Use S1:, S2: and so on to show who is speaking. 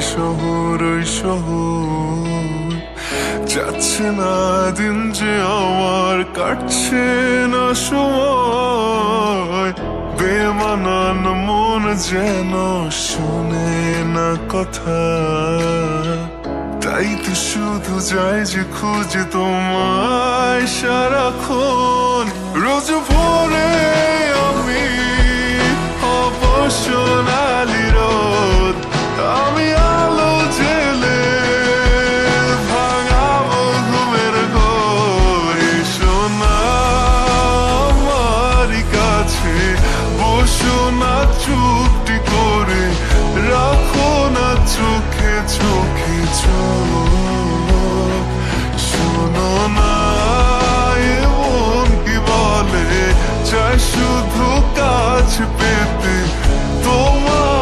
S1: শহর, ওই শহর। যাচ্ছে না দিন যে আমার কাটছে না সময়। বেমানান মন যেন শুনে না কথা। তাই তো শুধু যাই যে খুঁজে তোমায় সারাক্ষণ। রোজ ভোরে শুধু কাজ পেতে তোমার